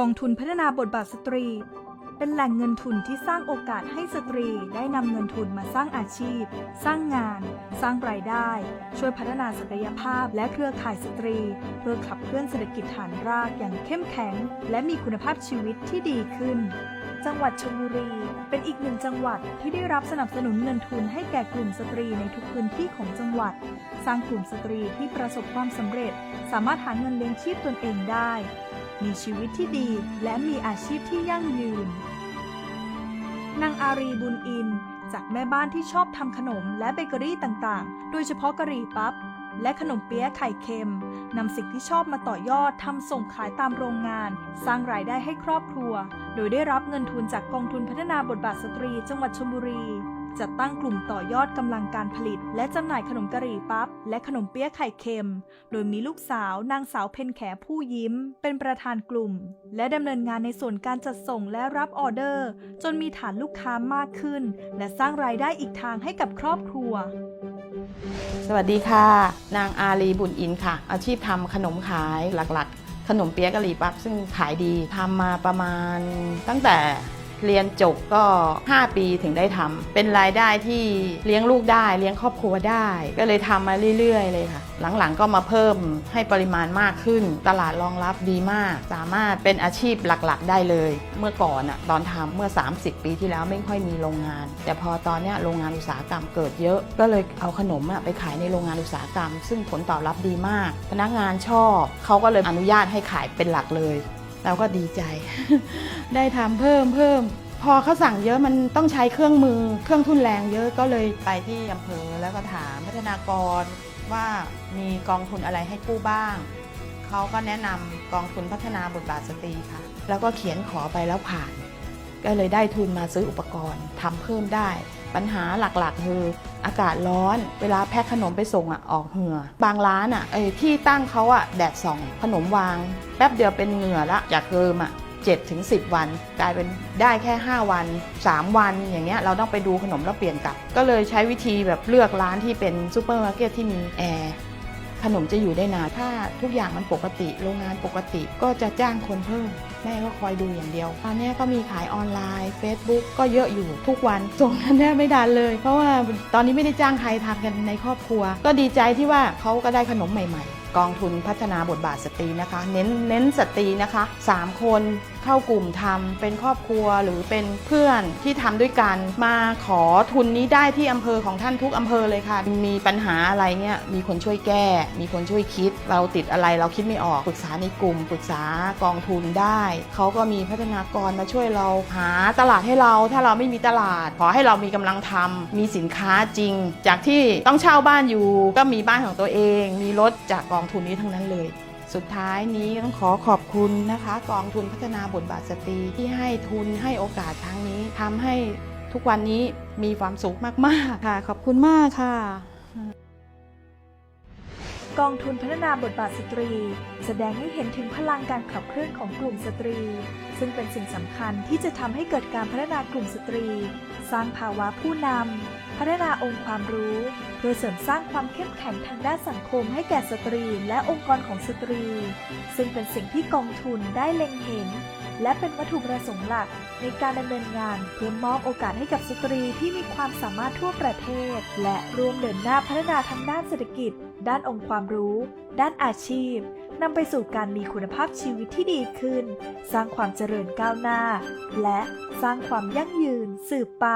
กองทุนพัฒนาบทบาทสตรี เป็นแหล่งเงินทุนที่สร้างโอกาสให้สตรีได้นำเงินทุนมาสร้างอาชีพ สร้างงาน สร้างรายได้ ช่วยพัฒนาศักยภาพและเครือข่ายสตรี เพื่อขับเคลื่อนเศรษฐกิจฐานรากอย่างเข้มแข็ง และมีคุณภาพชีวิตที่ดีขึ้น จังหวัดชลบุรี เป็นอีกหนึ่งจังหวัดที่ได้รับสนับสนุนเงินทุนให้แก่กลุ่มสตรีในทุกพื้นที่ของจังหวัด สร้างกลุ่มสตรีที่ประสบความสำเร็จ สามารถหาเงินเลี้ยงชีพตนเองได้ มีชีวิตที่ดีและมีอาชีพที่ยั่งยืน นางอารีบุญอิน จากแม่บ้านที่ชอบทำขนมและเบเกอรี่ต่างๆ โดยเฉพาะกะหรี่ปั๊บ และขนมเปี๊ยะไข่เค็มนำสิ่งที่ชอบมาต่อยอดทำส่งขายตามโรงงาน สร้างรายได้ให้ครอบครัว โดยได้รับเงินทุนจากกองทุนพัฒนาบทบาทสตรีจังหวัดชลบุรี จัดตั้งกลุ่มต่อยอดกำลังการผลิต และจำหน่ายขนมกะหรี่ปั๊บ และขนมเปี๊ยะไข่เค็ม โดยมีลูกสาวนางสาวเพนแขผู้ยิ้ม เป็นประธานกลุ่ม และดำเนินงานในส่วนการจัดส่งและรับออเดอร์ จนมีฐานลูกค้ามากขึ้น และสร้างรายได้อีกทางให้กับครอบครัว สวัสดีค่ะ นางอารีบุญอินค่ะ อาชีพทำขนมขายหลักๆ ขนมเปี๊ยะกะหรี่ปั๊บซึ่งขายดีทำมาประมาณตั้งแต่ เรียนจบก็ 5 ปีถึงได้ทำ เป็นรายได้ที่เลี้ยงลูกได้ เลี้ยงครอบครัวได้ ก็เลยทำมาเรื่อยๆ เลยค่ะ หลังๆก็มาเพิ่มให้ปริมาณมากขึ้น ตลาดรองรับดีมาก สามารถเป็นอาชีพหลักๆ ได้เลย เมื่อก่อนอะตอนทำเมื่อ 30 ปีที่แล้วไม่ค่อยมีโรงงาน แต่พอตอนนี้โรงงานอุตสาหกรรมเกิดเยอะ ก็เลยเอาขนมอะไปขายในโรงงานอุตสาหกรรม ซึ่งผลตอบรับดีมาก พนักงานชอบ เขาก็เลยอนุญาตให้ขายเป็นหลักเลย เราก็ดีใจ ได้ทำเพิ่มเพิ่ม พอเขาสั่งเยอะมันต้องใช้เครื่องมือ เครื่องทุนแรงเยอะก็เลยไปที่อำเภอแล้วก็ถามพัฒนากรว่ามีกองทุนอะไรให้กู้บ้าง เขาก็แนะนำกองทุนพัฒนาบทบาทสตรีค่ะ แล้วก็เขียนขอไปแล้วผ่าน ก็เลยได้ทุนมาซื้ออุปกรณ์ทำเพิ่มได้ ปัญหาหลักๆ คืออากาศร้อน เวลาแพ็คขนมไปส่งอะออกเหงื่อ บางร้านอะไอ้ที่ตั้งเขาอะแดดส่อง ขนมวาง แป๊บเดียวเป็นเหงื่อละจากเดิมอะ7ถึง10 วัน กลายเป็นได้แค่ 5 วัน 3 วันอย่างเงี้ยเราต้องไปดูขนมแล้วเปลี่ยนกลับ ก็เลยใช้วิธีแบบเลือกร้านที่เป็นซูเปอร์มาร์เก็ตที่มีแอร์ขนมจะอยู่ได้นานถ้าทุกอย่างมันปกติ โรงงานปกติก็จะจ้างคนเพิ่มแม่ก็คอยดูอย่างเดียว ตอนนี้ก็มีขายออนไลน์ Facebook ก็เยอะอยู่ทุกวันส่งกันแทบไม่ทันเลย เพราะว่าตอนนี้ไม่ได้จ้างใครทำกันในครอบครัว ก็ดีใจที่ว่าเขาก็ได้ขนมใหม่ ๆกองทุนพัฒนาบทบาทสตรีนะคะ เน้นเน้นสตรีนะคะ 3 คนเข้ากลุ่มทำเป็นครอบครัวหรือเป็นเพื่อนที่ทำด้วยกันมาขอทุนนี้ได้ที่อำเภอของท่านทุกอำเภอเลยค่ะ มีปัญหาอะไรเนี่ยมีคนช่วยแก้ มีคนช่วยคิด เราติดอะไรเราคิดไม่ออกปรึกษาในกลุ่มปรึกษากองทุนได้เขาก็มีพัฒนากรมาช่วยเราหาตลาดให้เรา ถ้าเราไม่มีตลาด ขอให้เรามีกำลังทำมีสินค้าจริง จากที่ต้องเช่าบ้านอยู่ ก็มีบ้านของตัวเอง มีรถจากกองทุนนี้ทั้งนั้นเลยสุดท้ายนี้ต้องขอขอบคุณนะคะ กองทุนพัฒนาบทบาทสตรีที่ให้ทุนให้โอกาสครั้งนี้ทำให้ทุกวันนี้มีความสุขมาก ๆ ค่ะ ขอบคุณมากค่ะ กองทุนพัฒนาบทบาทสตรี แสดงให้เห็นถึงพลังการขับเคลื่อนของกลุ่มสตรี ซึ่งเป็นสิ่งสำคัญที่จะทำให้เกิดการพัฒนากลุ่มสตรี สร้างภาวะผู้นำพัฒนาองค์ความรู้ เพื่อเสริมสร้างความเข้มแข็งทางด้านสังคมให้แก่สตรีและองค์กรของสตรี ซึ่งเป็นสิ่งที่กองทุนได้เล็งเห็น และเป็นวัตถุประสงค์หลักในการดำเนินงานเพื่อมอบโอกาสให้กับสตรีที่มีความสามารถทั่วประเทศ และร่วมเดินหน้าพัฒนาทั้งด้านเศรษฐกิจ ด้านองค์ความรู้ ด้านอาชีพนำไปสู่การมีคุณภาพชีวิตที่ดีขึ้น สร้างความเจริญก้าวหน้า และสร้างความยั่งยืนสืบไป